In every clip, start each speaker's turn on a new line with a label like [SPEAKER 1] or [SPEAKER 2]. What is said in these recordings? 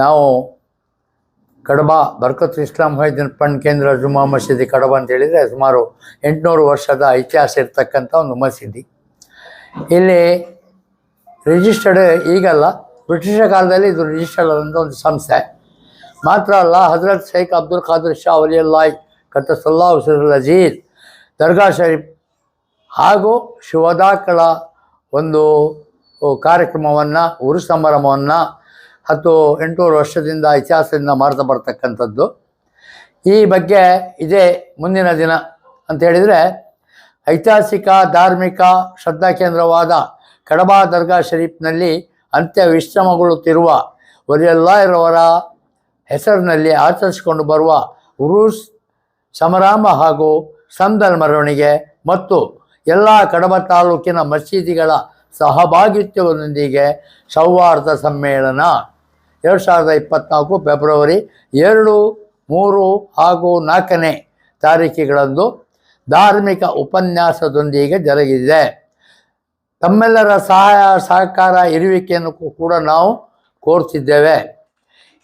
[SPEAKER 1] ನಾವು ಕಡಬ ಬರ್ಕತ್ ಇಸ್ಲಾಂ ಮೊಹಿದ್ದೀನ್ ಪಣ್ ಕೇಂದ್ರ ಜುಮಾ ಮಸೀದಿ ಕಡಬ ಅಂತ ಹೇಳಿದರೆ ಸುಮಾರು ಎಂಟುನೂರು ವರ್ಷದ ಇತಿಹಾಸ ಇರ್ತಕ್ಕಂಥ ಒಂದು ಮಸೀದಿ. ಇಲ್ಲಿ ರಿಜಿಸ್ಟರ್ಡ್ ಈಗಲ್ಲ, ಬ್ರಿಟಿಷರ ಕಾಲದಲ್ಲಿ ಇದು ರಿಜಿಸ್ಟರ್ಡ್ ಆದಂಥ ಒಂದು ಸಂಸ್ಥೆ. ಮಾತ್ರ ಅಲ್ಲ, ಹಜರತ್ ಶೇಖ್ ಅಬ್ದುಲ್ ಖಾದರ್ ಶಾ ಅಲಿಯಲ್ಲಾಯ್ ಕತ್ತಸಲ್ಲಾ ಹುಸರುಲ್ ಅಜೀಜ್ ದರ್ಗಾ ಶರೀಫ್ ಹಾಗೂ ಶಿವದಾಕಳ ಒಂದು ಕಾರ್ಯಕ್ರಮವನ್ನು ಉರು ಸಂಭ್ರಮವನ್ನು ಹತ್ತು ಎಂಟೂರು ವರ್ಷದಿಂದ ಇತಿಹಾಸದಿಂದ ಮಾಡ್ತಾ ಬರ್ತಕ್ಕಂಥದ್ದು. ಈ ಬಗ್ಗೆ ಇದೇ ಮುಂದಿನ ದಿನ ಅಂತ ಹೇಳಿದರೆ ಐತಿಹಾಸಿಕ, ಧಾರ್ಮಿಕ ಶ್ರದ್ಧಾ ಕೇಂದ್ರವಾದ ಕಡಬ ದರ್ಗಾ ಶರೀಫ್ನಲ್ಲಿ ಅಂತ್ಯ ವಿಶ್ರಮಗೊಳ್ಳುತ್ತಿರುವ ವಲಿಯಲ್ಲಾಯರವರ ಹೆಸರಿನಲ್ಲಿ ಆಚರಿಸಿಕೊಂಡು ಬರುವ ಉರುಸ್ ಸಮಾರಂಭ ಹಾಗೂ ಸಂದಲ್ ಮೆರವಣಿಗೆ ಮತ್ತು ಎಲ್ಲ ಕಡಬ ತಾಲೂಕಿನ ಮಸೀದಿಗಳ ಸಹಭಾಗಿತ್ವದೊಂದಿಗೆ ಸೌಹಾರ್ದ ಸಮ್ಮೇಳನ. ಎರಡು ಸಾವಿರದ ಇಪ್ಪತ್ತ್ನಾಲ್ಕು ಫೆಬ್ರವರಿ ಎರಡು, ಮೂರು ಹಾಗೂ ನಾಲ್ಕನೇ ತಾರೀಕಿಗಳಂದು ಧಾರ್ಮಿಕ ಉಪನ್ಯಾಸದೊಂದಿಗೆ ಜರುಗಿದೆ. ತಮ್ಮೆಲ್ಲರ ಸಹಾಯ, ಸಹಕಾರ, ಇರುವಿಕೆಯನ್ನು ಕೂಡ ನಾವು ಕೋರ್ತಿದ್ದೇವೆ.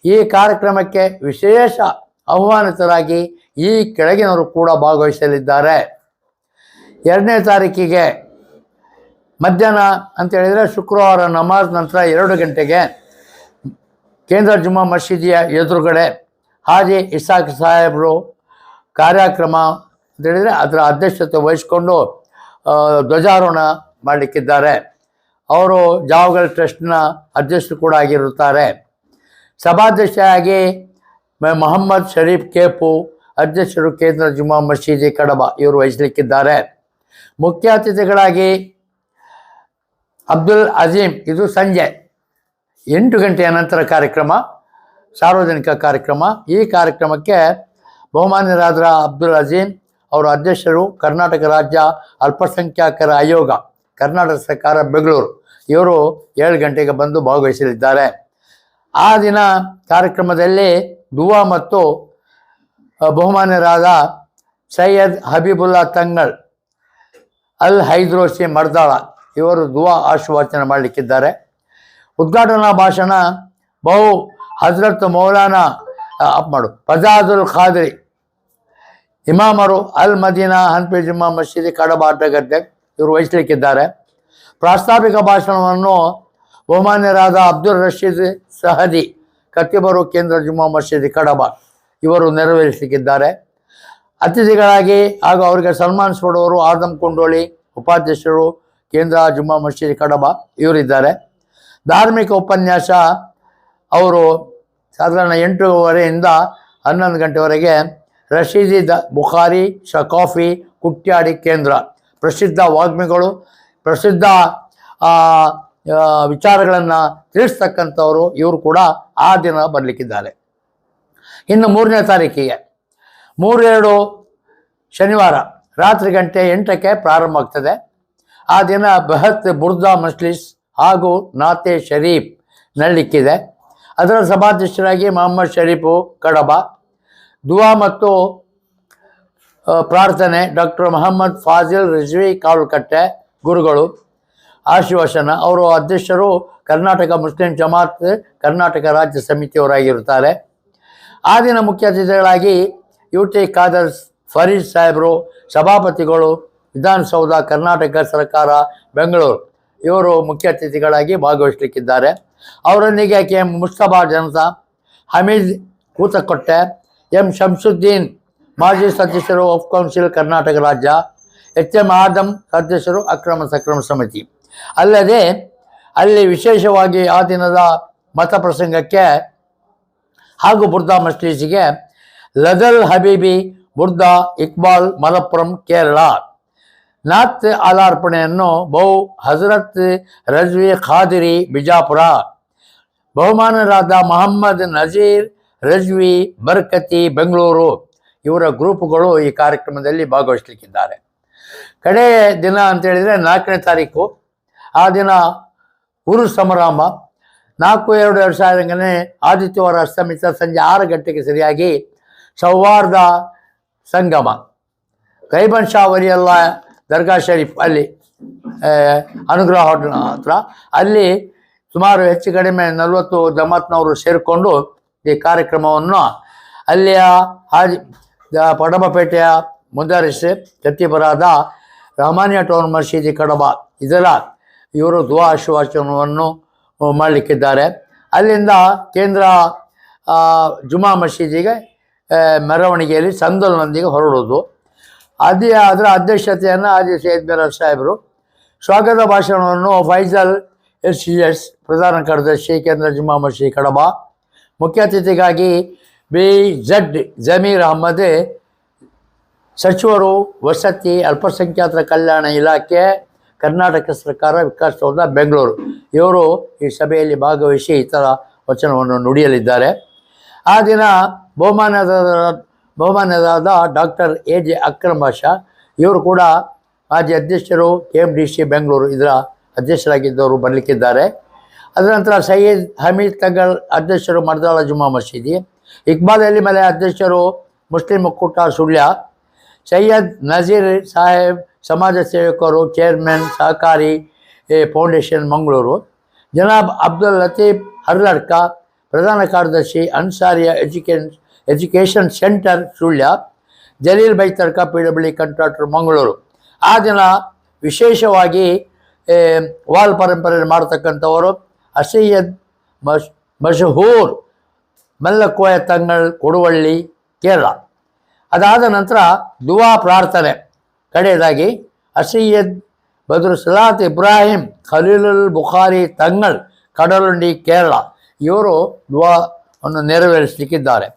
[SPEAKER 1] ಈ ಕಾರ್ಯಕ್ರಮಕ್ಕೆ ವಿಶೇಷ ಆಹ್ವಾನಿತರಾಗಿ ಈ ಕೆಳಗಿನವರು ಕೂಡ ಭಾಗವಹಿಸಲಿದ್ದಾರೆ. ಎರಡನೇ ತಾರೀಕಿಗೆ ಮಧ್ಯಾಹ್ನ ಅಂತ ಹೇಳಿದರೆ ಶುಕ್ರವಾರ ನಮಾಜ್ ನಂತರ ಎರಡು ಗಂಟೆಗೆ ಕೇಂದ್ರ ಜುಮ್ಮಾ ಮಸೀದಿಯ ಎದುರುಗಡೆ ಹಾಜಿ ಇಸಾಕ್ ಸಾಹೇಬರು ಕಾರ್ಯಕ್ರಮ ಅಂತ ಹೇಳಿದರೆ ಅದರ ಅಧ್ಯಕ್ಷತೆ ವಹಿಸಿಕೊಂಡು ಧ್ವಜಾರೋಹಣ ಮಾಡಲಿಕ್ಕಿದ್ದಾರೆ. ಅವರು ಜಾವಗಲ್ ಟ್ರಸ್ಟ್ನ ಅಧ್ಯಕ್ಷರು ಕೂಡ ಆಗಿರುತ್ತಾರೆ. ಸಭಾಧ್ಯಕ್ಷರಾಗಿ ಮೊಹಮ್ಮದ್ ಶರೀಫ್ ಕೇಪು ಅಧ್ಯಕ್ಷರು ಕೇಂದ್ರ ಜುಮ್ಮಾ ಮಸೀದಿ ಕಡಬ ಇವರು ವಹಿಸಲಿಕ್ಕಿದ್ದಾರೆ. ಮುಖ್ಯ ಅತಿಥಿಗಳಾಗಿ ಅಬ್ದುಲ್ ಅಜೀಮ್, ಇದು ಸಂಜೆ ಎಂಟು ಗಂಟೆಯ ನಂತರ ಕಾರ್ಯಕ್ರಮ, ಸಾರ್ವಜನಿಕ ಕಾರ್ಯಕ್ರಮ. ಈ ಕಾರ್ಯಕ್ರಮಕ್ಕೆ ಬಹುಮಾನ್ಯರಾದ ಅಬ್ದುಲ್ ಅಜೀಮ್ ಅವರ ಅಧ್ಯಕ್ಷರು, ಕರ್ನಾಟಕ ರಾಜ್ಯ ಅಲ್ಪಸಂಖ್ಯಾತರ ಆಯೋಗ, ಕರ್ನಾಟಕ ಸರ್ಕಾರ ಬೆಂಗಳೂರು, ಇವರು ಏಳು ಗಂಟೆಗೆ ಬಂದು ಭಾಗವಹಿಸಲಿದ್ದಾರೆ. ಆ ದಿನ ಕಾರ್ಯಕ್ರಮದಲ್ಲಿ ದುವಾ ಮತ್ತು ಬಹುಮಾನ್ಯರಾದ ಸೈಯದ್ ಹಬೀಬುಲ್ಲಾ ತಂಗಳ್ ಅಲ್ ಹೈದ್ರೋಸಿ ಮರ್ದಾಳ, ಇವರು ದುವಾ ಆಶೀರ್ವಚನ ಮಾಡಲಿಕ್ಕಿದ್ದಾರೆ. ಉದ್ಘಾಟನಾ ಭಾಷಣ ಬಹು ಹಜರತ್ ಮೌಲಾನಾ ಅಪ್ ಮಾಡು. ಫಜಾಜುಲ್ ಖಾದ್ರಿ. ಇಮಾಮರು ಅಲ್ ಮದೀನಾ ಹನ್ಪಿ ಜುಮ್ಮಾ ಮಸೀದಿ ಕಡಬಾಟಗದ್ದೆ ಇವರು ವಹಿಸಲಿಕ್ಕಿದ್ದಾರೆ. ಪ್ರಾಸ್ತಾವಿಕ ಭಾಷಣವನ್ನು ಬಹುಮಾನ್ಯರಾದ ಅಬ್ದುಲ್ ರಶೀದ್ ಸಹದಿ, ಕತ್ತಿಬರು ಕೇಂದ್ರ ಜುಮ್ಮಾ ಮಸೀದಿ ಕಡಬ ಇವರು ನೆರವೇರಿಸಲಿಕ್ಕಿದ್ದಾರೆ. ಅತಿಥಿಗಳಾಗಿ ಹಾಗೂ ಅವರಿಗೆ ಸನ್ಮಾನಿಸಿಕೊಡುವರು ಆದಮ್ ಕುಂಡೋಳಿ, ಉಪಾಧ್ಯಕ್ಷರು, ಕೇಂದ್ರ ಜುಮ್ಮಾ ಮಸೀದಿ ಕಡಬ ಇವರಿದ್ದಾರೆ. ಧಾರ್ಮಿಕ ಉಪನ್ಯಾಸ. ಅವರು ಸಾಧಾರಣ ಎಂಟೂವರೆಯಿಂದ ಹನ್ನೊಂದು ಗಂಟೆವರೆಗೆ ರಶೀದಿ ದ ಬುಖಾರಿ, ಶಕಾಫಿ, ಕುಟ್ಯಾಡಿ ಕೇಂದ್ರ. ಪ್ರಸಿದ್ಧ ವಾಗ್ಮಿಗಳು, ಪ್ರಸಿದ್ಧ ವಿಚಾರಗಳನ್ನು ತಿಳಿಸ್ತಕ್ಕಂಥವರು ಇವರು ಕೂಡ ಆ ದಿನ ಬರಲಿಕ್ಕಿದ್ದಾರೆ. ಇನ್ನು ಮೂರನೇ ತಾರೀಕಿಗೆ ಮೂರೆರಡು ಶನಿವಾರ ರಾತ್ರಿ ಗಂಟೆ ಎಂಟಕ್ಕೆ ಪ್ರಾರಂಭ ಆಗ್ತದೆ ಆ ದಿನ ಬೃಹತ್ ಬುರ್ದಾ ಮಜ್ಲಿಸ್ ಹಾಗೂ ನಾತೆ ಶರೀಫ್ ನಡಲಿಕ್ಕಿದೆ ಅದರ ಸಭಾಧ್ಯಕ್ಷರಾಗಿ ಮೊಹಮ್ಮದ್ ಶರೀಫು ಕಡಬ. ದುವಾ ಮತ್ತು ಪ್ರಾರ್ಥನೆ ಡಾಕ್ಟರ್ ಮೊಹಮ್ಮದ್ ಫಾಜಿಲ್ ರಿಜ್ವಿ ಕಾವಲ್ಕಟ್ಟೆ ಗುರುಗಳು ಆಶೀರ್ವಚನ. ಅವರು ಅಧ್ಯಕ್ಷರು ಕರ್ನಾಟಕ ಮುಸ್ಲಿಂ ಜಮಾತ್, ಕರ್ನಾಟಕ ರಾಜ್ಯ ಸಮಿತಿಯವರಾಗಿರುತ್ತಾರೆ. ಆ ದಿನ ಮುಖ್ಯ ಅತಿಥಿಗಳಾಗಿ ಯು ಟಿ ಖಾದರ್ ಫರೀದ್ ಸಾಹೇಬರು, ಸಭಾಪತಿಗಳು, ವಿಧಾನಸೌಧ, ಕರ್ನಾಟಕ ಸರ್ಕಾರ, ಬೆಂಗಳೂರು. ಇವರು ಮುಖ್ಯ ಅತಿಥಿಗಳಾಗಿ ಭಾಗವಹಿಸಲಿಕ್ಕಿದ್ದಾರೆ. ಅವರೊಂದಿಗೆ K. M. Mustafa Janata Hameed Koothakotte, M. Shamsuddin, ಮಾಜಿ ಸದಸ್ಯರು ಆಫ್ ಕೌನ್ಸಿಲ್ ಕರ್ನಾಟಕ ರಾಜ್ಯ ಎಚ್ ಎಂ ಆದಮ್ ಸದಸ್ಯರು ಅಕ್ರಮ ಸಕ್ರಮ ಸಮಿತಿ. ಅಲ್ಲದೆ, ಅಲ್ಲಿ ವಿಶೇಷವಾಗಿ ಆ ದಿನದ ಮತ ಪ್ರಸಂಗಕ್ಕೆ ಹಾಗೂ ಬುರ್ದಾ ಮಸ್ಲೀಸಿಗೆ ಲದಲ್ ಹಬೀಬಿ, ಬುರ್ದಾ ಇಕ್ಬಾಲ್ ಮಲಪ್ಪುರಂ, ಕೇರಳ. ನಾತ್ ಆಲಾರ್ಪಣೆಯನ್ನು ಬಹು ಹಜರತ್ ರಜ್ವಿ ಖಾದಿರಿ ಬಿಜಾಪುರ. ಬಹುಮಾನರಾದ ಮೊಹಮ್ಮದ್ ನಜೀರ್ ರಜ್ವಿ ಬರ್ಕತಿ ಬೆಂಗಳೂರು ಇವರ ಗ್ರೂಪುಗಳು ಈ ಕಾರ್ಯಕ್ರಮದಲ್ಲಿ ಭಾಗವಹಿಸಲಿಕ್ಕಿದ್ದಾರೆ. ಕಡೆ ದಿನ ಅಂತ ಹೇಳಿದರೆ ನಾಲ್ಕನೇ ತಾರೀಕು, ಆ ದಿನ ಉರು ಸಮಾರಂಭ ನಾಲ್ಕು ಎರಡು ಎರಡು ಸಾವಿರನೇ ಆದಿತ್ಯವಾರ ಅಸ್ತಮಿತ ಸಂಜೆ ಆರು ಗಂಟೆಗೆ ಸರಿಯಾಗಿ ಸೌಹಾರ್ದ ಸಂಗಮ. ಕೈಬನ್ ಶಾ ದರ್ಗಾ ಶರೀಫ್ ಅಲ್ಲಿ ಅನುಗ್ರಹ ಹೋಟೆಲ್ ಹತ್ರ. ಅಲ್ಲಿ ಸುಮಾರು ಹೆಚ್ಚು ಕಡಿಮೆ ನಲವತ್ತು ಜಮಾತ್ನವರು ಸೇರಿಕೊಂಡು ಈ ಕಾರ್ಯಕ್ರಮವನ್ನು ಅಲ್ಲಿಯ ಹಾಜಿ ಪಡಬಪೇಟೆಯ ಮುಂದಾರಿಸಿ ಕತ್ತಿಬರಾದ ರಹಮಾನಿಯಾ ಟೌನ್ ಮಸೀದಿ ಕಡಬ, ಇದರ ಇವರು ದುವಾ ಆಶೀರ್ವಾಚನವನ್ನು ಮಾಡಲಿಕ್ಕಿದ್ದಾರೆ. ಅಲ್ಲಿಂದ ಕೇಂದ್ರ ಜುಮಾ ಮಸೀದಿಗೆ ಮೆರವಣಿಗೆಯಲ್ಲಿ ಸಂದಲ್ನೊಂದಿಗೆ ಹೊರಡೋದು ಅದೇ ಅದರ ಅಧ್ಯಕ್ಷತೆಯನ್ನು ಆದಿ ಸೈಯದ್ ಮಿರಾಜ್ ಸಾಹೇಬರು. ಸ್ವಾಗತ ಭಾಷಣವನ್ನು ಫೈಜಲ್ ಎಸ್ ಸಿ ಎಸ್ ಪ್ರಧಾನ ಕಾರ್ಯದರ್ಶಿ ಕೇಂದ್ರ ಜುಮ್ಮಾ ಮಶಿ ಕಡಬ, ಮುಖ್ಯ ಅತಿಥಿಗಾಗಿ ಬಿ ಜಡ್ ಜಮೀರ್ ಅಹ್ಮದ್, ಸಚಿವರು ವಸತಿ ಅಲ್ಪಸಂಖ್ಯಾತರ ಕಲ್ಯಾಣ ಇಲಾಖೆ, ಕರ್ನಾಟಕ ಸರ್ಕಾರ ವಿಕಾಸಸೌಧ ಬೆಂಗಳೂರು. ಇವರು ಈ ಸಭೆಯಲ್ಲಿ ಭಾಗವಹಿಸಿ ಇತರ ವಚನವನ್ನು ನುಡಿಯಲಿದ್ದಾರೆ. ಆ ದಿನ ಬಹುಮಾನದ ಬಹುಮಾನದಾದ doctor A J Akram Basha. ಇವರು ಕೂಡ ಮಾಜಿ ಅಧ್ಯಕ್ಷರು K M D C Bengaluru ಇದರ ಅಧ್ಯಕ್ಷರಾಗಿದ್ದವರು ಬರಲಿಕ್ಕಿದ್ದಾರೆ. ಅದರ ನಂತರ ಸಯ್ಯದ್ ಹಮೀದ್ ತಗಲ್ ಅಧ್ಯಕ್ಷರು ಮರ್ದಾಳ ಜುಮಾ ಮಸೀದಿ. ಇಕ್ಬಾಲ್ ಅಲಿ ಮಲೆ ಅಧ್ಯಕ್ಷರು ಮುಸ್ಲಿಂ ಒಕ್ಕೂಟ ಸುಳ್ಯ. ಸೈಯದ್ ನಜೀರ್ ಸಾಹೇಬ್ ಸಮಾಜ ಸೇವಕರು ಚೇರ್ಮನ್ ಸಹಕಾರಿ ಫೌಂಡೇಶನ್ ಮಂಗಳೂರು. ಜನಾಬ್ ಅಬ್ದುಲ್ ಲತೀಫ್ ಹರ್ಲಡ್ಕ ಪ್ರಧಾನ ಕಾರ್ಯದರ್ಶಿ Ansariya education education centre Sullia, Jaleel by ತರ್ಕ, ಪಿ ಡಬ್ಲ್ಯೂ ಕಂಟ್ರಾಕ್ಟರ್ ಮಂಗಳೂರು. ಆ ದಿನ ವಿಶೇಷವಾಗಿ ವಾಲ್ ಪರಂಪರೆ ಮಾಡತಕ್ಕಂಥವರು ಅಸಯ್ಯದ್ ಮಶ್, ಮಶಹೂರ್ ಮಲ್ಲಕೋಯ ತಂಗಳ್ ಕೊಡುವಳ್ಳಿ, ಕೇರಳ. ಅದಾದ ನಂತರ ದುವಾ ಪ್ರಾರ್ಥನೆ. ಕಡೆಯದಾಗಿ ಅಸಯ್ಯದ್ ಬದ್ರು ಸಲಾತ್ ಇಬ್ರಾಹಿಂ ಖಲೀಲುಲ್ ಬುಖಾರಿ ತಂಗಳ್ ಕಡಲುಂಡಿ, ಕೇರಳ. ಇವರು ದುವಾವನ್ನು ನೆರವೇರಿಸಲಿಕ್ಕಿದ್ದಾರೆ.